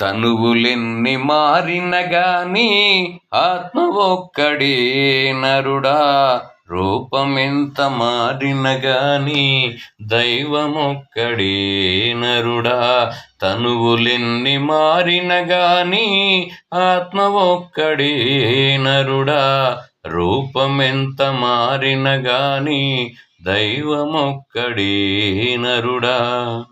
తనువులెన్ని మారిన గాని ఆత్మ ఒక్కడే నరుడా. రూపమెంత మారిన గాని దైవమొక్కడే నరుడా. తనువులెన్ని మారిన గాని ఆత్మ ఒక్కడే నరుడా. రూపమెంత మారిన గాని దైవమొక్కడే నరుడా.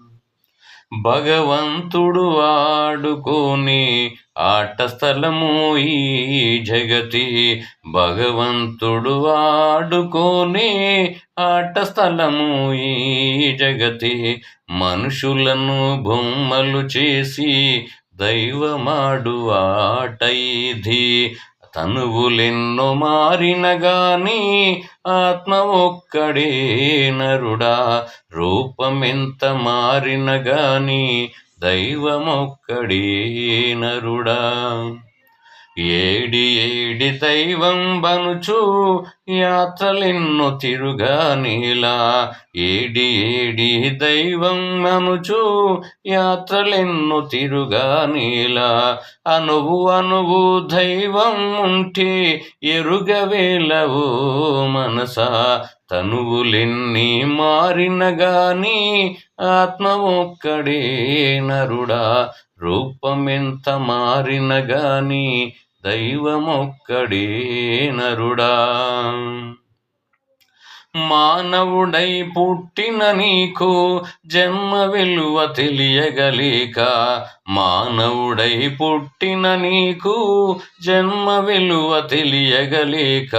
భగవంతుడు ఆడుకోని ఆట స్థలము ఈ జగతి. భగవంతుడు ఆడుకోని ఆట స్థలము ఈ జగతి. మనుషులను బొమ్మలు చేసి దైవమాడు ఆట ఇది తనువులెన్నో మారిన గాని ఆత్మ ఒక్కడే నరుడా. రూపమెంత మారిన గాని దైవమొక్కడే నరుడా. ఏడి ఏడి దైవం బనుచు యాత్రలెన్ను తిరుగా నీలా. ఏడి ఏడి దైవం మనుచు యాత్రలెన్ను తిరుగా నీలా. అనువు అనువు దైవం ఉంటే ఎరుగవేలవు మనసా. తనువులెన్ని మారిన గాని ఆత్మ ఒక్కడే నరుడా. రూపమెంత మారిన గాని దైవమొక్కడే నరుడా. మానవుడై పుట్టిన నీకు జన్మ విలువ తెలియగలేక. మానవుడై పుట్టిన నీకు జన్మ విలువ తెలియగలేక.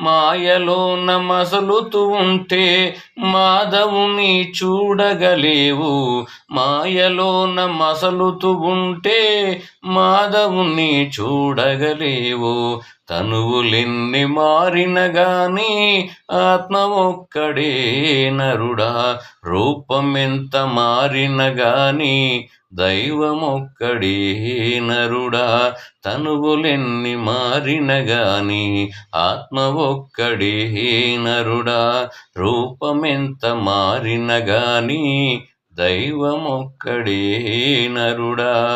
మాయలో నమసలుతూ ఉంటే మాధవుని చూడగలేవు. మాయలో నమసలుతూ ఉంటే మాధవుని చూడగలేవు. తనువులెన్ని మారిన గాని ఆత్మ ఒక్కడే నరుడా. రూపమెంత మారిన గాని దైవమొక్కడే నరుడా. తనువులెన్ని మారిన గాని ఆత్మ ఒక్కడే నరుడా. రూపమెంత మారిన గాని దైవమొక్కడే నరుడా.